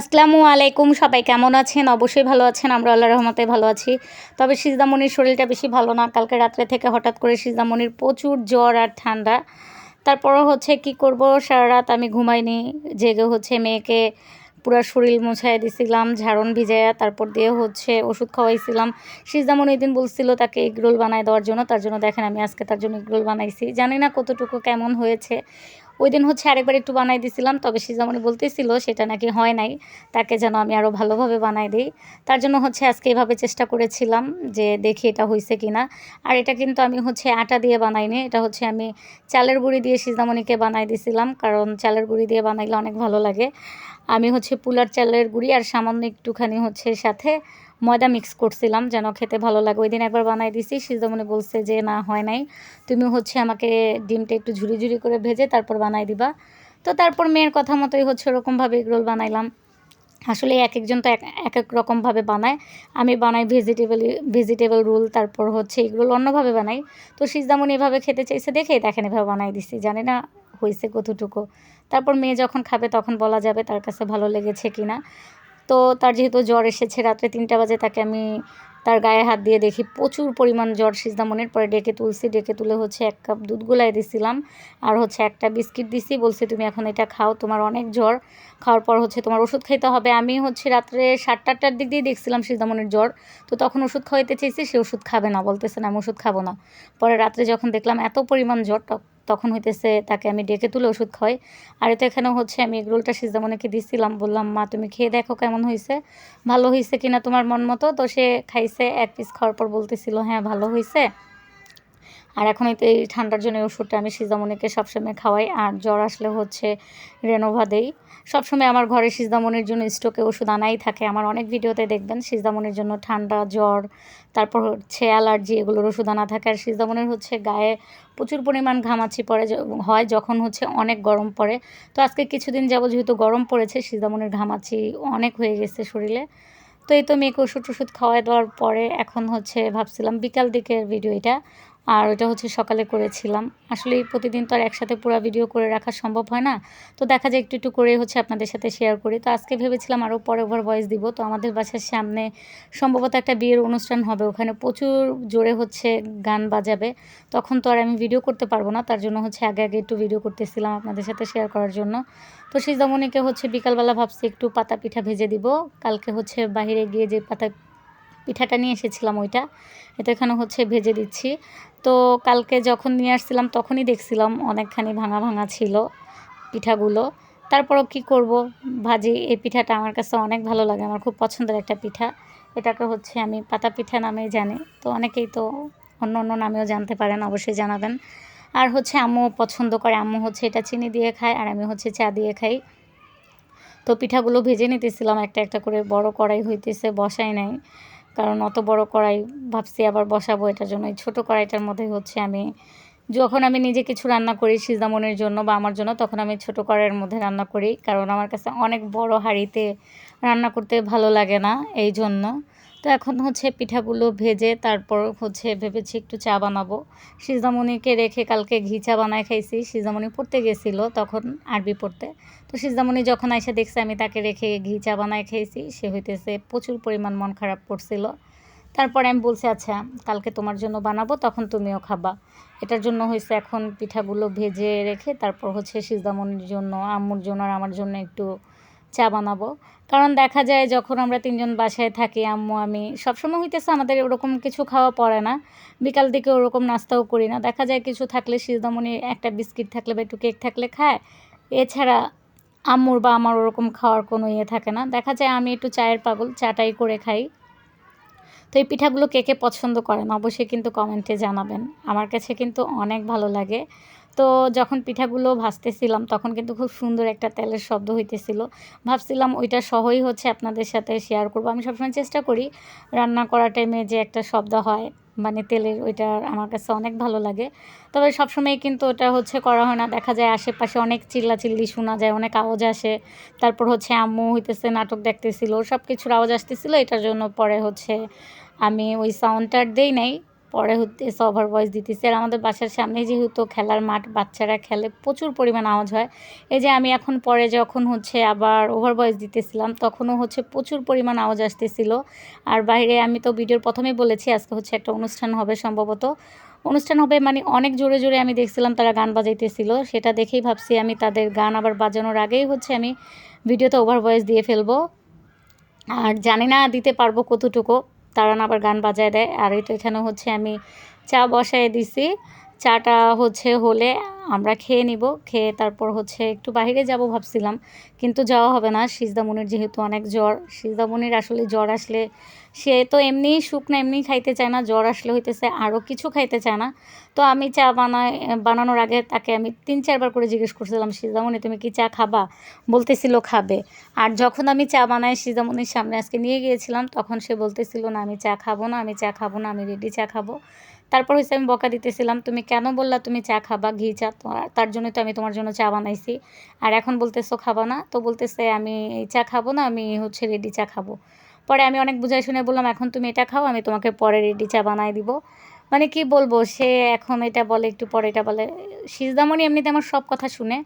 আসসালামু আলাইকুম, সবাই কেমন আছেন? অবশ্যই ভালো আছেন, আমরা আল্লাহ রহমতে ভালো আছি। তবে সিজদামণির শরীরটা বেশি ভালো না, কালকে রাত্রে থেকে হঠাৎ করে সিজদামণির প্রচুর জ্বর আর ঠান্ডা। তারপরও হচ্ছে কি করব সারা রাত আমি ঘুমাইনি, জেগে হচ্ছে মেয়েকে পুরো শরীর মোছাই দিছিলাম, ঝাড়ন ভিজাইয়া তারপর দিয়ে হচ্ছে ওষুধ খাওয়াইছিলাম। সিজদামন ওই দিন বলছিল তাকে এগরোল বানায় দেওয়ার জন্য, তার জন্য দেখেন আমি আজকে তার জন্য এগরোল বানাইছি। জানি না কতটুকু কেমন হয়েছে ওই দিন হচ্ছে আরেকবার একটু বানাই দিছিলাম, তবে সিজামণি বলতেছিল সেটা নাকি হয় নাই, তাকে যেন আমি আরও ভালোভাবে বানাই দিই। তার জন্য হচ্ছে আজকে এভাবে চেষ্টা করেছিলাম যে দেখি এটা হয়েছে কি না আর এটা কিন্তু আমি হচ্ছে আটা দিয়ে বানাইনি, এটা হচ্ছে আমি চালের গুঁড়ি দিয়ে সিজামণিকে বানাই দিছিলাম, কারণ চালের গুঁড়ি দিয়ে বানাইলে অনেক ভালো লাগে। আমি হচ্ছে পুলার চালের গুঁড়ি আর সামান্য একটুখানি হচ্ছে সাথে ময়দা মিক্স করছিলাম, যেন খেতে ভালো লাগে। ওই দিন একবার বানাই দিছি সিজমনে বলছে যে, না, হয় নাই। তুমি হচ্ছে আমাকে ডিমটা একটু ঝুরি ঝুরি করে ভেজে তারপর বানাই দিবা। তো তারপর মেয়ের কথা মতোই হচ্ছে ওরকমভাবে এগরোল বানাইলাম। আসলে এক একজন তো এক এক রকমভাবে বানায়। আমি বানাই ভেজিটেবল ভেজিটেবল রোল তারপর হচ্ছে এগুলো অন্যভাবে বানাই। তো সিজদামন এভাবে খেতে চাইছে দেখে, দেখেন এভাবে বানাই দিছি। জানি না হয়েছে কতটুকু। তারপর মেয়ে যখন খাবে তখন বলা যাবে তার কাছে ভালো লেগেছে কি না তো তার যেহেতু জ্বর এসেছে রাত্রে তিনটা বাজে, তাকে আমি তার গায়ে হাত দিয়ে দেখি। প্রচুর পরিমাণ জ্বর সিজদামনের পরে ডেকে তুলছি। ডেকে তুলে হচ্ছে এক কাপ দুধ গুলাই দিছিলাম আর হচ্ছে একটা বিস্কিট দিছি। বলছে, তুমি এখন এটা খাও, তোমার অনেক জ্বর। খাওয়ার পর হচ্ছে তোমার ওষুধ খাইতে হবে। আমি হচ্ছে রাত্রে সাতটা আটটার দিক দিয়ে দেখছিলাম সিজদামনের জ্বর। তো তখন ওষুধ খাওয়াইতে চেয়েছি সে ওষুধ খাবে না। বলতেছে, না, আমি ওষুধ খাব না। পরে রাত্রে যখন দেখলাম এত পরিমাণ জ্বর তখন হইতেছে তাকে আমি ডেকে তুলে ওষুধ খাওয়াই। আর এতে এখানে হচ্ছে আমি এগরোলটা সিজামনেকে দিছিলাম, বললাম, মা, তুমি খেয়ে দেখো কেমন হয়েছে ভালো হয়েছে কিনা তোমার মন মতো? তো সে খাইছে, এক পিস খাওয়ার পর বলতেছিল হ্যাঁ ভালো হয়েছে আর এখন এই ঠান্ডার জন্য ওষুধটা আমি সিজামনিকে সবসময় খাওয়াই। আর জ্বর আসলে হচ্ছে রেনোভা দেই। সবসময় আমার ঘরে সিজদামনির জন্য স্টোকে ওষুধ আনাই থাকে। আমার অনেক ভিডিওতে দেখবেন, সিজদামনির জন্য ঠান্ডা, জ্বর, তারপর হচ্ছে অ্যালার্জি, এগুলোর ওষুধ আনা থাকে। আর সিজদামনির হচ্ছে গায়ে প্রচুর পরিমাণ ঘামাচি পড়ে হয় যখন হচ্ছে অনেক গরম পড়ে। তো আজকে কিছুদিন যাব, যেহেতু গরম পড়েছে, সিজদামনির ঘামাচি অনেক হয়ে গেছে শরীরে। তো এই তো মেয়েকে ওষুধ টষুধ খাওয়াই দেওয়ার পরে এখন হচ্ছে ভাবছিলাম বিকাল দিকের ভিডিও এটা। আর ওটা হচ্ছে সকালে করেছিলাম। আসলে প্রতিদিন তো আর একসাথে পুরো ভিডিও করে রাখা সম্ভব হয় না। তো দেখা যায় একটু একটু করে হচ্ছে আপনাদের সাথে শেয়ার করি। তো আজকে ভেবেছিলাম আরও পরে ওভার ভয়েস দিব। তো আমাদের বাসার সামনে সম্ভবত একটা বিয়ের অনুষ্ঠান হবে। ওখানে প্রচুর জোরে হচ্ছে গান বাজাবে। তখন তো আর আমি ভিডিও করতে পারব না। তার জন্য হচ্ছে আগে আগে একটু ভিডিও করতেছিলাম আপনাদের সাথে শেয়ার করার জন্য। তো সিজদামণিকে হচ্ছে বিকালবেলা ভাবছি একটু পাতা পিঠা ভেজে দিব। কালকে হচ্ছে বাহিরে গিয়ে যে পাতা পিঠাটা নিয়ে এসেছিলাম ওইটা। এটা এখানে হচ্ছে ভেজে দিচ্ছি। তো কালকে যখন নিয়ে আসছিলাম তখনই দেখছিলাম অনেকখানি ভাঙা ভাঙা ছিল পিঠাগুলো। তারপরও কি করব? ভাজি, এই পিঠাটা আমার কাছে অনেক ভালো লাগে, আমার খুব পছন্দের একটা পিঠা। এটাকে হচ্ছে আমি পাতা পিঠা নামে জানি। তো অনেকেই তো অন্য অন্য নামেও জানতে পারেন, অবশ্যই জানাবেন। আর হচ্ছে আম্মু পছন্দ করে, আম্মু হচ্ছে এটা চিনি দিয়ে খায় আর আমি হচ্ছে চা দিয়ে খাই। তো পিঠাগুলো ভেজে নিতেছিলাম, একটা একটা করে বড় কড়াই হইতেছে বসাই নাই। কারণ অত বড় কড়াই ভাবছি আবার বসাবো এটার জন্য এই ছোটো কড়াইটার মধ্যে হচ্ছে আমি, যখন আমি নিজে কিছু রান্না করি সিজামনের জন্য বা আমার জন্য, তখন আমি ছোটো কড়াইয়ের মধ্যে রান্না করি। কারণ আমার কাছে অনেক বড় হাঁড়িতে রান্না করতে ভালো লাগে না এই জন্য তো এখন হচ্ছে পিঠাগুলো ভেজে তারপর হচ্ছে ভেবেছি একটু চা বানাবো। সিজামণিকে রেখে কালকে ঘি চা বানায় খাইছি। সিজামণি পড়তে গেছিল তখন আরবি পড়তে। তো সিজামণি যখন এসে দেখছে আমি তাকে রেখে ঘি চা বানায় খাইছি, সে হইতেছে প্রচুর পরিমাণ মন খারাপ করছিল। তারপরে আমি বলছি আচ্ছা কালকে তোমার জন্য বানাবো, তখন তুমিও খাবা। এটার জন্য হয়েছে এখন পিঠাগুলো ভেজে রেখে তারপর হচ্ছে সিজামনির জন্য, আম্মুর জন্য আর আমার জন্য একটু চা বানাবো। কারণ দেখা যায় যখন আমরা তিনজন বাসায় থাকি, আম্মু, আমি, সবসময় হইতেছে আমাদের ওরকম কিছু খাওয়া পড়ে না। বিকাল দিকে ওরকম নাস্তাও করি না। দেখা যায় কিছু থাকলে সিজদামনি একটা বিস্কিট থাকলে বা একটু কেক থাকলে খায়। এছাড়া আম্মুর বা আমার ওরকম খাওয়ার কোনো ইয়ে থাকে না। দেখা যায় আমি একটু চায়ের পাগল, চাটাই করে খাই। তো এই পিঠাগুলো কে কে পছন্দ করেন অবশ্যই কিন্তু কমেন্টে জানাবেন। আমার কাছে কিন্তু অনেক ভালো লাগে। তো যখন পিঠাগুলো ভাজতেছিলাম তখন কিন্তু খুব সুন্দর একটা তেলের শব্দ হইতেছিল। ভাবছিলাম ওইটা সহই হচ্ছে আপনাদের সাথে শেয়ার করব। আমি সবসময় চেষ্টা করি রান্না করা টাইমে যে একটা শব্দ হয়। মানে তেলের ওইটা আমার কাছে অনেক ভালো লাগে। তবে সবসময় কিন্তু ওটা হচ্ছে করা হয় না। দেখা যায় আশেপাশে অনেক চিল্লাচিল্লি শোনা যায়, অনেক আওয়াজ আসে। তারপর হচ্ছে আম্মু হইতেছে, নাটক দেখতেছিল সব কিছুর আওয়াজ আসতেছিল। এটার জন্য পরে হচ্ছে আমি ওই সাউন্ডটার দেই নাই। পরে হচ্ছে ওভার ভয়েস দিতেছি। আর আমাদের বাসার সামনে যেহেতু খেলার মাঠ, বাচ্চারা খেলে প্রচুর পরিমাণ আওয়াজ হয়। এই যে আমি এখন পরে যখন হচ্ছে আবার ওভার দিতেছিলাম, তখনও হচ্ছে প্রচুর পরিমাণ আওয়াজ আসতেছিল। আর বাইরে আমি তো ভিডিওর প্রথমেই বলেছি, আজকে হচ্ছে একটা অনুষ্ঠান হবে সম্ভবত। অনুষ্ঠান হবে মানে অনেক জোরে জোরে আমি দেখছিলাম তারা গান বাজাইতেছিল। সেটা দেখেই ভাবছি আমি তাদের গান আবার বাজানোর আগেই হচ্ছে আমি ভিডিওতে ওভার দিয়ে ফেলব। আর জানি না দিতে পারব কতটুকু। তারা আবার গান বাজায় দেয়। আর এই তো এখানে হচ্ছে আমি চা বসায় দিছি। চাটা হচ্ছে হলে আমরা খেয়ে নিব। খেয়ে তারপর হচ্ছে একটু বাইরে যাব ভাবছিলাম। কিন্তু যাওয়া হবে না। সিজদামনির যেহেতু অনেক জ্বর সিজদামনির আসলে জ্বর আসলে সে তো এমনিই শুকনো এমনি খাইতে চায় না, জ্বর আসলে হইতেছে আরও কিছু খাইতে চায় না। তো আমি চা বানায়, বানানোর আগে তাকে আমি তিন, চারবার করে জিজ্ঞেস করছিলাম সিজদামনি তুমি কি চা খাবা? বলতেছিল, খাবে। আর যখন আমি চা বানাই সিজদামনির সামনে আজকে নিয়ে গিয়েছিলাম, তখন সে বলতেছিল, না, আমি চা খাব না, আমি চা খাব না, আমি রেডি চা খাব। তারপর হচ্ছে আমি বকা দিতেছিলাম, তুমি কেন বললা তুমি চা খাবা, ঘি চা তার জন্যই তো আমি তোমার জন্য চা বানাইছি। আর এখন বলতেছো, খাবা না? তো বলতেছে, আমি এই চা খাব না, আমি হচ্ছে রেডি চা খাব। পরে আমি অনেক বুঝাই শুনে বললাম, এখন তুমি এটা খাও, আমি তোমাকে পরে রেডি চা বানাই দিব। মানে কি বলব, সে এখন এটা বলে, একটু পরে এটা বলে। সিজদামণি এমনিতে আমার সব কথা শুনে,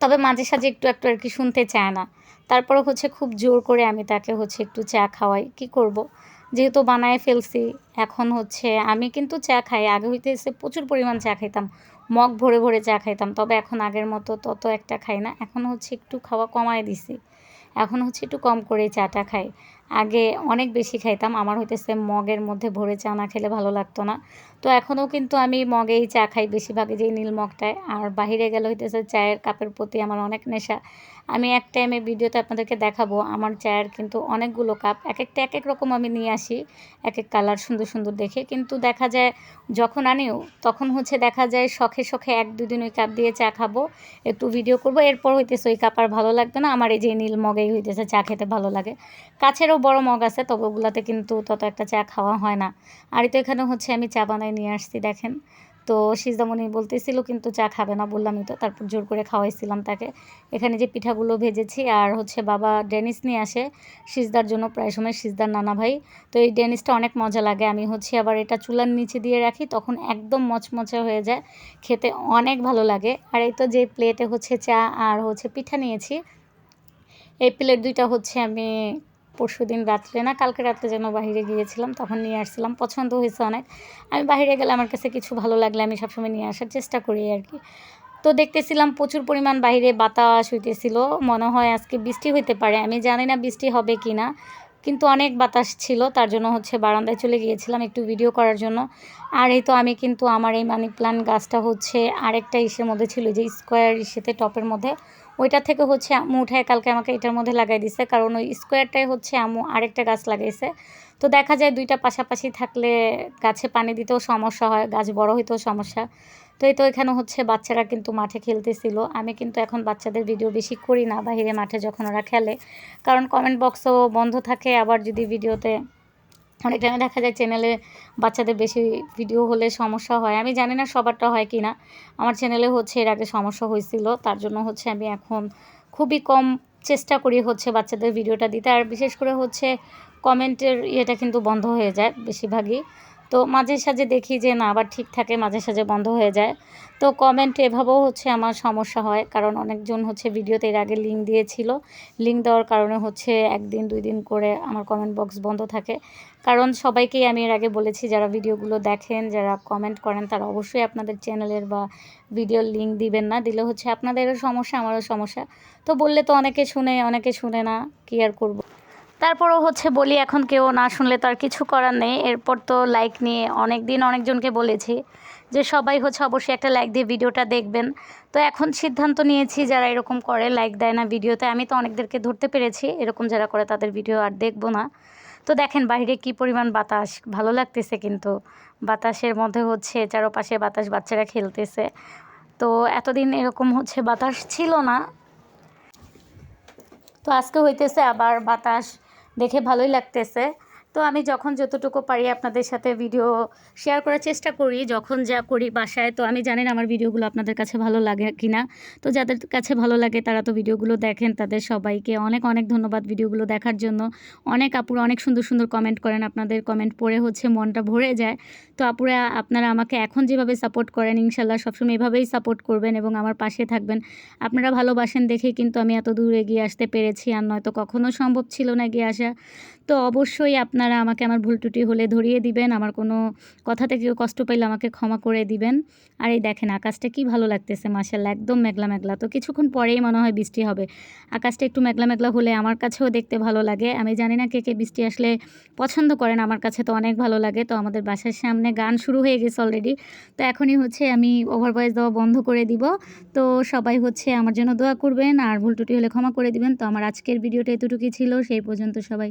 তবে মাঝে সাঝে একটু একটু আর কি শুনতে চায় না। তারপরে হচ্ছে খুব জোর করে আমি তাকে হচ্ছে একটু চা খাওয়াই, কি করব। যেহেতু বানায় ফেলছি, এখন হচ্ছে আমি কিন্তু চা খাই, আগে হইতে এসে প্রচুর পরিমাণ চা খাইতাম, মগ ভরে ভরে চা খাইতাম, তবে এখন আগের মতো তত একটা খাই না, এখন হচ্ছে একটু খাওয়া কমায় দিছি। এখন হচ্ছে একটু কম করে চাটা খাই। আগে অনেক বেশি খাইতাম। আমার হইতেছে মগের মধ্যে ভরে চা না খেলে ভালো লাগতো না। তো এখনও কিন্তু আমি মগেই চা খাই বেশিরভাগই যেই নীল মগটায়। আর বাহিরে গেলে হইতেছে চায়ের কাপের প্রতি আমার অনেক নেশা। আমি এক টাইমে ভিডিওতে আপনাদেরকে দেখাবো, আমার চায়ের কিন্তু অনেকগুলো কাপ এক একটা এক এক রকম আমি নিয়ে আসি এক এক কালার সুন্দর সুন্দর দেখে। কিন্তু দেখা যায়, যখন আনিও তখন হচ্ছে দেখা যায় শখে শখে এক দুদিন ওই কাপ দিয়ে চা খাব, একটু ভিডিও করব, এরপর হইতেছে ওই কাপ আর ভালো লাগবে না। আমার এই যে নীল মগেই হইতেছে চা খেতে ভালো লাগে। কাছেরও বড় মগ আছে তবে ওগুলাতে কিন্তু তত একটা চা খাওয়া হয় না। আর তো এখানে হচ্ছে আমি চা বানাই নিয়ে আসছি, দেখেন। তো সিজদামণি বলতেছিল কিন্তু চা খাবে না বললামই তো তারপর জোর করে খাওয়াইছিলাম তাকে। এখানে যে পিঠাগুলো ভেজেছি আর হচ্ছে বাবা ডেনিস নিয়ে আসে, সিজদার জন্য প্রায় সময় সিজদার নানা ভাই। তো এই ডেনিসটা অনেক মজা লাগে, আমি হচ্ছে আবার এটা চুলার নিচে দিয়ে রাখি, তখন একদম মচমচে হয়ে যায়, খেতে অনেক ভালো লাগে। আর এই তো যে প্লেটে হচ্ছে চা আর হচ্ছে পিঠা নিয়েছি, এই প্লেট দুইটা হচ্ছে আমি পরশু দিন রাত্রে না, কালকে রাত্রে যেন বাহিরে গিয়েছিলাম, তখন নিয়ে আসছিলাম। পছন্দ হয়েছে অনেক। আমি বাহিরে গেলে আমার কাছে কিছু ভালো লাগলে আমি সবসময় নিয়ে আসার চেষ্টা করি আর কি। তো দেখতেছিলাম প্রচুর পরিমাণ বাহিরে বাতাস হইতেছিল। মনে হয় আজকে বৃষ্টি হইতে পারে। আমি জানি না বৃষ্টি হবে কি না কিন্তু অনেক বাতাস ছিল, তার জন্য হচ্ছে বারান্দায় চলে গিয়েছিলাম একটু ভিডিও করার জন্য। আর এই তো আমি কিন্তু আমার এই মানি প্লান্ট গাছটা হচ্ছে আরেকটা ইসের মধ্যে ছিল যে স্কোয়ার ইসেতে টপের মধ্যে। ওইটা থেকে হচ্ছে আম্মু উঠায় কালকে আমাকে এটার মধ্যে লাগাই দিছে, কারণ ওই স্কোয়ারটাই হচ্ছে আম্মু আরেকটা গাছ লাগাইছে। তো দেখা যায় দুইটা পাশাপাশি থাকলে গাছে পানি দিতেও সমস্যা হয়, গাছ বড় হইতেও সমস্যা। তো এই তো এখানে হচ্ছে বাচ্চারা কিন্তু মাঠে খেলতেছিল। আমি কিন্তু এখন বাচ্চাদের ভিডিও বেশি করি না বাহিরে মাঠে যখন ওরা খেলে। কারণ কমেন্ট বক্সও বন্ধ থাকে, আবার যদি ভিডিওতে অনেক টাইমে দেখা যায় চ্যানেলে বাচ্চাদের বেশি ভিডিও হলে সমস্যা হয়। আমি জানি না সবারটা হয় কি না আমার চ্যানেলে হচ্ছে এর আগে সমস্যা হয়েছিল, তার জন্য হচ্ছে আমি এখন খুবই কম চেষ্টা করি হচ্ছে বাচ্চাদের ভিডিওটা দিতে। আর বিশেষ করে হচ্ছে কমেন্টের ইয়েটা কিন্তু বন্ধ হয়ে যায় বেশিরভাগই। তো মাঝে সাঝে দেখি যে না, আবার ঠিক থাকে, মাঝে সাঝে বন্ধ হয়ে যায়। তো কমেন্ট এভাবেও হচ্ছে আমার সমস্যা হয়, কারণ অনেকজন হচ্ছে ভিডিওতে এর আগে লিঙ্ক দিয়েছিল। লিঙ্ক দেওয়ার কারণে হচ্ছে একদিন, দুই দিন করে আমার কমেন্ট বক্স বন্ধ থাকে। কারণ সবাইকেই আমি এর আগে বলেছি, যারা ভিডিওগুলো দেখেন, যারা কমেন্ট করেন, তারা অবশ্যই আপনাদের চ্যানেলের বা ভিডিওর লিঙ্ক দিবেন না। দিলে হচ্ছে আপনাদেরও সমস্যা, আমারও সমস্যা। তো বললে তো অনেকে শুনে অনেকে শুনে না, কি আর করব? তারপরও হচ্ছে বলি, এখন কেউ না শুনলে তো আর কিছু করার নেই। এরপর তো লাইক নিয়ে অনেক দিন অনেকজনকে বলেছি যে সবাই হচ্ছে অবশ্যই একটা লাইক দিয়ে ভিডিওটা দেখবেন। তো এখন সিদ্ধান্ত নিয়েছি যারা এরকম করে লাইক দেয় না ভিডিওতে, আমি তো অনেকদেরকে ধরতে পেরেছি, এরকম যারা করে তাদের ভিডিও আর দেখব না। তো দেখেন বাইরে কি পরিমাণ বাতাস, ভালো লাগতেছে কিন্তু। বাতাসের মধ্যে হচ্ছে চারপাশে বাতাস বাচ্চারা খেলতেছে। তো এতদিন এরকম হচ্ছে বাতাস ছিল না। তো আজকে হইতেছে আবার বাতাস। দেখে ভালোই লাগতেছে। তো আমি যখন যতটুকু পারি আপনাদের সাথে ভিডিও শেয়ার করার চেষ্টা করি, যখন যা করি বাসায়, তো আমি জানেন আমার ভিডিওগুলো আপনাদের কাছে ভালো লাগে কি না তো যাদের কাছে ভালো লাগে তারা তো ভিডিওগুলো দেখেন, তাদের সবাইকে অনেক অনেক ধন্যবাদ ভিডিওগুলো দেখার জন্য। অনেক আপুরা অনেক সুন্দর সুন্দর কমেন্ট করেন, আপনাদের কমেন্ট পড়ে হচ্ছে মনটা ভরে যায়। তো আপুরা, আপনারা আমাকে এখন যেভাবে সাপোর্ট করেন, ইনশাল্লাহ সবসময় এভাবেই সাপোর্ট করবেন এবং আমার পাশে থাকবেন। আপনারা ভালোবাসেন দেখেই কিন্তু আমি এত দূর এগিয়ে আসতে পেরেছি, আর নয়তো কখনো সম্ভব ছিল না এগিয়ে আসা। তো অবশ্যই আপনারা আমাকে আমার ভুল ত্রুটি হলে ধরিয়ে দিবেন, আমার কোনো কথাতে কেউ কষ্ট পাইলে আমাকে ক্ষমা করে দিবেন। আর এই দেখেন, আকাশটা কি ভালো লাগতেছে মাসাল্লাহ একদম মেঘলা মেঘলা। তো কিছুক্ষণ পরেই মনে হয় বৃষ্টি হবে। আকাশটা একটু মেঘলা মেঘলা হলে আমার কাছেও দেখতে ভালো লাগে। আমি জানি না কে কে বৃষ্টি আসলে পছন্দ করেন, আমার কাছে তো অনেক ভালো লাগে। তো আমাদের বাসার সামনে গান শুরু হয়ে গেছে অলরেডি তো এখনই হচ্ছে আমি ওভার ভয়েস দেওয়া বন্ধ করে দিব। তো সবাই হচ্ছে আমার জন্য দোয়া করবেন, আর ভুল ত্রুটি হলে ক্ষমা করে দিবেন। তো আমার আজকের ভিডিওটা এতটুকুই ছিল, সেই পর্যন্ত সবাই